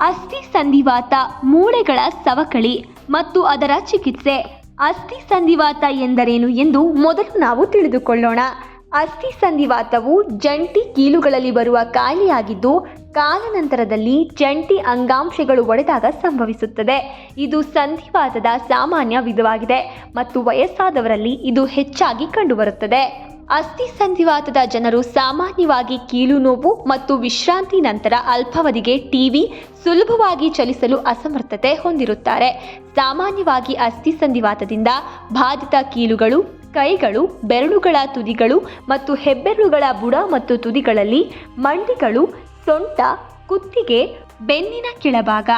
ಅಸ್ಥಿ ಸಂಧಿವಾತ ಮೂಳೆಗಳ ಸವಕಳಿ ಮತ್ತು ಅದರ ಚಿಕಿತ್ಸೆ. ಅಸ್ಥಿ ಸಂಧಿವಾತ ಎಂದರೇನು ಎಂದು ಮೊದಲು ನಾವು ತಿಳಿದುಕೊಳ್ಳೋಣ. ಅಸ್ಥಿ ಸಂಧಿವಾತವು ಜಂಟಿ ಕೀಲುಗಳಲ್ಲಿ ಬರುವ ಕಾಯಿಲೆಯಾಗಿದ್ದು ಕಾಲನಂತರದಲ್ಲಿ ಜಂಟಿ ಅಂಗಾಂಶಗಳು ಒಡೆದಾಗ ಸಂಭವಿಸುತ್ತದೆ. ಇದು ಸಂಧಿವಾತದ ಸಾಮಾನ್ಯ ವಿಧವಾಗಿದೆ ಮತ್ತು ವಯಸ್ಸಾದವರಲ್ಲಿ ಇದು ಹೆಚ್ಚಾಗಿ ಕಂಡುಬರುತ್ತದೆ. ಅಸ್ಥಿ ಸಂಧಿವಾತದ ಜನರು ಸಾಮಾನ್ಯವಾಗಿ ಕೀಲು ನೋವು ಮತ್ತು ವಿಶ್ರಾಂತಿ ನಂತರ ಅಲ್ಪಾವಧಿಗೆ ಟಿವಿ ಸುಲಭವಾಗಿ ಚಲಿಸಲು ಅಸಮರ್ಥತೆ ಹೊಂದಿರುತ್ತಾರೆ. ಸಾಮಾನ್ಯವಾಗಿ ಅಸ್ಥಿ ಸಂಧಿವಾತದಿಂದ ಬಾಧಿತ ಕೀಲುಗಳು, ಕೈಗಳು, ಬೆರಳುಗಳ ತುದಿಗಳು ಮತ್ತು ಹೆಬ್ಬೆರಳುಗಳ ಬುಡ ಮತ್ತು ತುದಿಗಳಲ್ಲಿ ಮಂಡಿಗಳು, ಸೊಂಟ, ಕುತ್ತಿಗೆ, ಬೆನ್ನಿನ ಕೆಳಭಾಗ.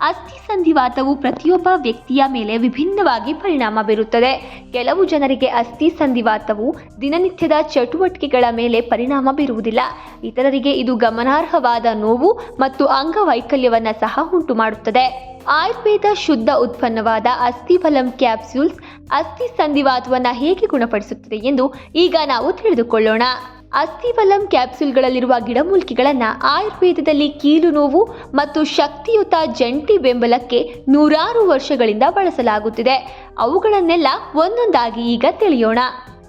ಅಸ್ಥಿ ಸಂಧಿವಾತವು ಪ್ರತಿಯೊಬ್ಬ ವ್ಯಕ್ತಿಯ ಮೇಲೆ ವಿಭಿನ್ನವಾಗಿ ಪರಿಣಾಮ ಬೀರುತ್ತದೆ. ಕೆಲವು ಜನರಿಗೆ ಅಸ್ಥಿ ಸಂಧಿವಾತವು ದಿನನಿತ್ಯದ ಚಟುವಟಿಕೆಗಳ ಮೇಲೆ ಪರಿಣಾಮ ಬೀರುವುದಿಲ್ಲ. ಇತರರಿಗೆ ಇದು ಗಮನಾರ್ಹವಾದ ನೋವು ಮತ್ತು ಅಂಗವೈಕಲ್ಯವನ್ನು ಸಹ ಉಂಟು ಮಾಡುತ್ತದೆ ಆಯುರ್ವೇದ ಶುದ್ಧ ಉತ್ಪನ್ನವಾದ ಅಸ್ಥಿಫಲಂ ಕ್ಯಾಪ್ಸ್ಯೂಲ್ಸ್ ಅಸ್ಥಿ ಸಂಧಿವಾತವನ್ನು ಹೇಗೆ ಗುಣಪಡಿಸುತ್ತದೆ ಎಂದು ಈಗ ನಾವು ತಿಳಿದುಕೊಳ್ಳೋಣ. ಅಸ್ಥಿಫಲಂ ಕ್ಯಾಪ್ಸುಲ್ಗಳಲ್ಲಿರುವ ಗಿಡಮೂಲಿಕೆಗಳನ್ನು ಆಯುರ್ವೇದದಲ್ಲಿ ಕೀಲು ನೋವು ಮತ್ತು ಶಕ್ತಿಯುತ ಜಂಟಿ ಬೆಂಬಲಕ್ಕೆ ನೂರಾರು ವರ್ಷಗಳಿಂದ ಬಳಸಲಾಗುತ್ತಿದೆ. ಅವುಗಳನ್ನೆಲ್ಲ ಒಂದೊಂದಾಗಿ ಈಗ ತಿಳಿಯೋಣ.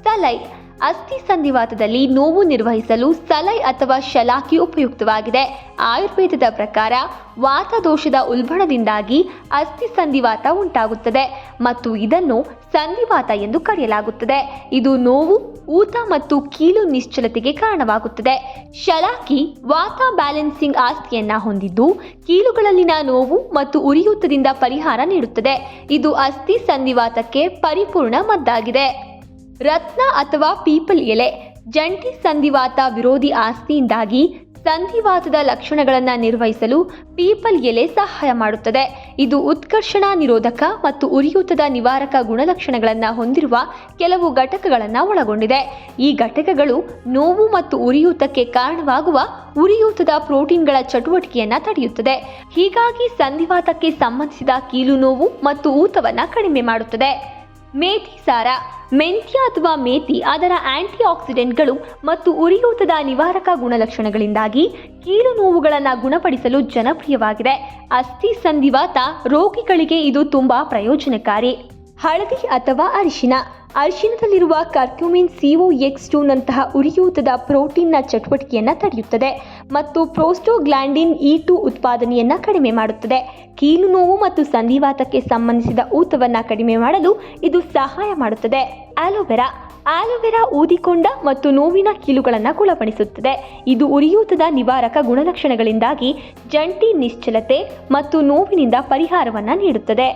ಸಲೈ ಅಸ್ಥಿ ಸಂಧಿವಾತದಲ್ಲಿ ನೋವು ನಿರ್ವಹಿಸಲು ಸಲೈ ಅಥವಾ ಶಲಾಕಿ ಉಪಯುಕ್ತವಾಗಿದೆ. ಆಯುರ್ವೇದದ ಪ್ರಕಾರ ವಾತದೋಷದ ಉಲ್ಬಣದಿಂದಾಗಿ ಅಸ್ಥಿ ಸಂಧಿವಾತ ಉಂಟಾಗುತ್ತದೆ ಮತ್ತು ಇದನ್ನು ಸಂಧಿವಾತ ಎಂದು ಕರೆಯಲಾಗುತ್ತದೆ. ಇದು ನೋವು ಊತ ಮತ್ತು ಕೀಲು ನಿಶ್ಚಲತೆಗೆ ಕಾರಣವಾಗುತ್ತದೆ. ಶಲಾಕಿ ವಾತ ಬ್ಯಾಲೆನ್ಸಿಂಗ್ ಆಸ್ತಿಯನ್ನ ಹೊಂದಿದ್ದು, ಕೀಲುಗಳಲ್ಲಿನ ನೋವು ಮತ್ತು ಉರಿಯೂತದಿಂದ ಪರಿಹಾರ ನೀಡುತ್ತದೆ. ಇದು ಅಸ್ಥಿ ಸಂಧಿವಾತಕ್ಕೆ ಪರಿಪೂರ್ಣ ಮದ್ದಾಗಿದೆ. ರತ್ನ ಅಥವಾ ಪೀಪಲ್ ಎಲೆ, ಜಂಟಿ ಸಂಧಿವಾತ ವಿರೋಧಿ ಆಸ್ತಿಯಿಂದಾಗಿ ಸಂಧಿವಾತದ ಲಕ್ಷಣಗಳನ್ನು ನಿರ್ವಹಿಸಲು ಪೀಪಲ್ ಎಲೆ ಸಹಾಯ ಮಾಡುತ್ತದೆ. ಇದು ಉತ್ಕರ್ಷಣ ನಿರೋಧಕ ಮತ್ತು ಉರಿಯೂತದ ನಿವಾರಕ ಗುಣಲಕ್ಷಣಗಳನ್ನು ಹೊಂದಿರುವ ಕೆಲವು ಘಟಕಗಳನ್ನು ಒಳಗೊಂಡಿದೆ. ಈ ಘಟಕಗಳು ನೋವು ಮತ್ತು ಉರಿಯೂತಕ್ಕೆ ಕಾರಣವಾಗುವ ಉರಿಯೂತದ ಪ್ರೋಟೀನ್ಗಳ ಚಟುವಟಿಕೆಯನ್ನು ತಡೆಯುತ್ತದೆ. ಹೀಗಾಗಿ ಸಂಧಿವಾತಕ್ಕೆ ಸಂಬಂಧಿಸಿದ ಕೀಲು ನೋವು ಮತ್ತು ಊತವನ್ನು ಕಡಿಮೆ ಮಾಡುತ್ತದೆ. ಮೇಥಿ ಸಾರ ಮೆಂತ್ಯ ಅಥವಾ ಮೇಥಿ ಅದರ ಆಂಟಿ ಆಕ್ಸಿಡೆಂಟ್ಗಳು ಮತ್ತು ಉರಿಯೂತದ ನಿವಾರಕ ಗುಣಲಕ್ಷಣಗಳಿಂದಾಗಿ ಕೀಲು ನೋವುಗಳನ್ನು ಗುಣಪಡಿಸಲು ಜನಪ್ರಿಯವಾಗಿದೆ. ಅಸ್ಥಿ ಸಂಧಿವಾತ ರೋಗಿಗಳಿಗೆ ಇದು ತುಂಬಾ ಪ್ರಯೋಜನಕಾರಿ. ಹಳದಿ ಅಥವಾ ಅರಿಶಿನ. ಅರಿಶಿನದಲ್ಲಿರುವ ಕರ್ಕ್ಯೂಮಿನ್ ಸಿಒ ಎಕ್ಸ್ ಟೂನಂತಹ ಉರಿಯೂತದ ಪ್ರೋಟೀನ್ನ ಚಟುವಟಿಕೆಯನ್ನು ತಡೆಯುತ್ತದೆ ಮತ್ತು ಪ್ರೋಸ್ಟೋಗ್ಲಾಂಡಿನ್ ಇ ಟು ಉತ್ಪಾದನೆಯನ್ನು ಕಡಿಮೆ ಮಾಡುತ್ತದೆ. ಕೀಲು ನೋವು ಮತ್ತು ಸಂಧಿವಾತಕ್ಕೆ ಸಂಬಂಧಿಸಿದ ಊತವನ್ನು ಕಡಿಮೆ ಮಾಡಲು ಇದು ಸಹಾಯ ಮಾಡುತ್ತದೆ. ಆಲೋವೆರಾ. ಆಲೋವೆರಾ ಊದಿಕೊಂಡ ಮತ್ತು ನೋವಿನ ಕೀಲುಗಳನ್ನು ಗುಣಪಡಿಸುತ್ತದೆ. ಇದು ಉರಿಯೂತದ ನಿವಾರಕ ಗುಣಲಕ್ಷಣಗಳಿಂದಾಗಿ ಜಂಟಿ ನಿಶ್ಚಲತೆ ಮತ್ತು ನೋವಿನಿಂದ ಪರಿಹಾರವನ್ನು ನೀಡುತ್ತದೆ.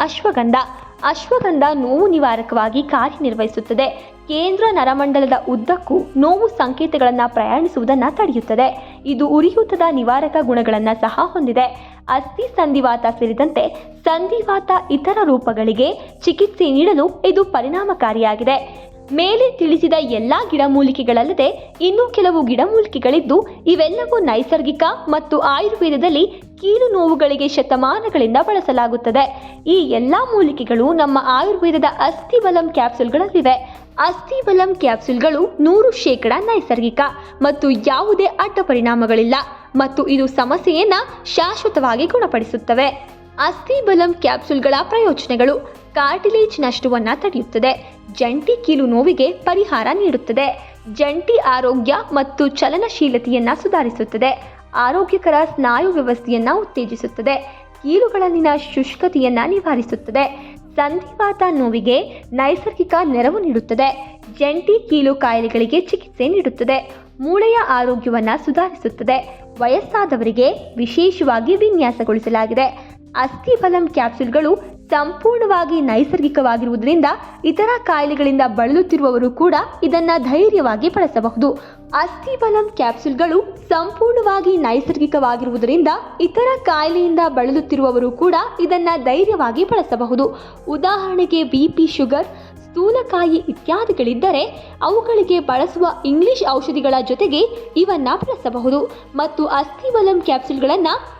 ಅಶ್ವಗಂಧ. ಅಶ್ವಗಂಧ ನೋವು ನಿವಾರಕವಾಗಿ ಕಾರ್ಯನಿರ್ವಹಿಸುತ್ತದೆ. ಕೇಂದ್ರ ನರಮಂಡಲದ ಉದ್ದಕ್ಕೂ ನೋವು ಸಂಕೇತಗಳನ್ನು ಪ್ರಯಾಣಿಸುವುದನ್ನು ತಡೆಯುತ್ತದೆ. ಇದು ಉರಿಯೂತದ ನಿವಾರಕ ಗುಣಗಳನ್ನು ಸಹ ಹೊಂದಿದೆ. ಅಸ್ಥಿ ಸಂಧಿವಾತ ಸೇರಿದಂತೆ ಸಂಧಿವಾತ ಇತರ ರೂಪಗಳಿಗೆ ಚಿಕಿತ್ಸೆ ನೀಡಲು ಇದು ಪರಿಣಾಮಕಾರಿಯಾಗಿದೆ. ಮೇಲೆ ತಿಳಿಸಿದ ಎಲ್ಲ ಗಿಡಮೂಲಿಕೆಗಳಲ್ಲದೆ ಇನ್ನೂ ಕೆಲವು ಗಿಡಮೂಲಿಕೆಗಳಿದ್ದು ಇವೆಲ್ಲವೂ ನೈಸರ್ಗಿಕ ಮತ್ತು ಆಯುರ್ವೇದದಲ್ಲಿ ಕೀಲು ನೋವುಗಳಿಗೆ ಶತಮಾನಗಳಿಂದ ಬಳಸಲಾಗುತ್ತದೆ. ಈ ಎಲ್ಲ ಮೂಲಿಕೆಗಳು ನಮ್ಮ ಆಯುರ್ವೇದದ ಅಸ್ಥಿಬಲಂ ಕ್ಯಾಪ್ಸೂಲ್ಗಳಲ್ಲಿವೆ. ಅಸ್ಥಿಬಲಂ ಕ್ಯಾಪ್ಸುಲ್ಗಳು ನೂರು ಶೇಕಡ ನೈಸರ್ಗಿಕ ಮತ್ತು ಯಾವುದೇ ಅಡ್ಡ ಪರಿಣಾಮಗಳಿಲ್ಲ ಮತ್ತು ಇದು ಸಮಸ್ಯೆಯನ್ನು ಶಾಶ್ವತವಾಗಿ ಗುಣಪಡಿಸುತ್ತವೆ. ಅಸ್ಥಿಬಲಂ ಕ್ಯಾಪ್ಸುಲ್ಗಳ ಪ್ರಯೋಜನಗಳು ಕಾರ್ಟಿಲೇಜ್ ನಷ್ಟವನ್ನು ತಡೆಯುತ್ತದೆ. ಜಂಟಿ ಕೀಲು ನೋವಿಗೆ ಪರಿಹಾರ ನೀಡುತ್ತದೆ. ಜಂಟಿ ಆರೋಗ್ಯ ಮತ್ತು ಚಲನಶೀಲತೆಯನ್ನು ಸುಧಾರಿಸುತ್ತದೆ. ಆರೋಗ್ಯಕರ ಸ್ನಾಯು ವ್ಯವಸ್ಥೆಯನ್ನು ಉತ್ತೇಜಿಸುತ್ತದೆ. ಕೀಲುಗಳಲ್ಲಿನ ಶುಷ್ಕತೆಯನ್ನು ನಿವಾರಿಸುತ್ತದೆ. ಸಂಧಿವಾತ ನೋವಿಗೆ ನೈಸರ್ಗಿಕ ನೆರವು ನೀಡುತ್ತದೆ. ಜಂಟಿ ಕೀಲು ಕಾಯಿಲೆಗಳಿಗೆ ಚಿಕಿತ್ಸೆ ನೀಡುತ್ತದೆ. ಮೂಳೆಯ ಆರೋಗ್ಯವನ್ನು ಸುಧಾರಿಸುತ್ತದೆ. ವಯಸ್ಸಾದವರಿಗೆ ವಿಶೇಷವಾಗಿ ವಿನ್ಯಾಸಗೊಳಿಸಲಾಗಿದೆ. ಅಸ್ಥಿಫಲಂ ಕ್ಯಾಪ್ಸುಲ್ಗಳು ಸಂಪೂರ್ಣವಾಗಿ ನೈಸರ್ಗಿಕವಾಗಿರುವುದರಿಂದ ಇತರ ಕಾಯಿಲೆಗಳಿಂದ ಬಳಲುತ್ತಿರುವವರು ಕೂಡ ಇದನ್ನ ಧೈರ್ಯವಾಗಿ ಬಳಸಬಹುದು. ಅಸ್ಥಿಬಲಂ ಕ್ಯಾಪ್ಸೂಲ್ಗಳು ಸಂಪೂರ್ಣವಾಗಿ ನೈಸರ್ಗಿಕವಾಗಿರುವುದರಿಂದ ಇತರ ಕಾಯಿಲೆಯಿಂದ ಬಳಲುತ್ತಿರುವವರು ಕೂಡ ಇದನ್ನ ಧೈರ್ಯವಾಗಿ ಬಳಸಬಹುದು. ಉದಾಹರಣೆಗೆ ಬಿ ಪಿ ಶುಗರ್ ಸ್ಥೂಲಕಾಯಿ ಇತ್ಯಾದಿಗಳಿದ್ದರೆ ಅವುಗಳಿಗೆ ಬಳಸುವ ಇಂಗ್ಲಿಷ್ ಔಷಧಿಗಳ ಜೊತೆಗೆ ಇವನ್ನ ಬಳಸಬಹುದು. ಮತ್ತು ಅಸ್ಥಿಬಲಂ ಕ್ಯಾಪ್ಸೂಲ್ಗಳನ್ನು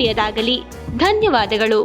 ಒಳ್ಳೆಯದಾಗಲಿ ಧನ್ಯವಾದಗಳು.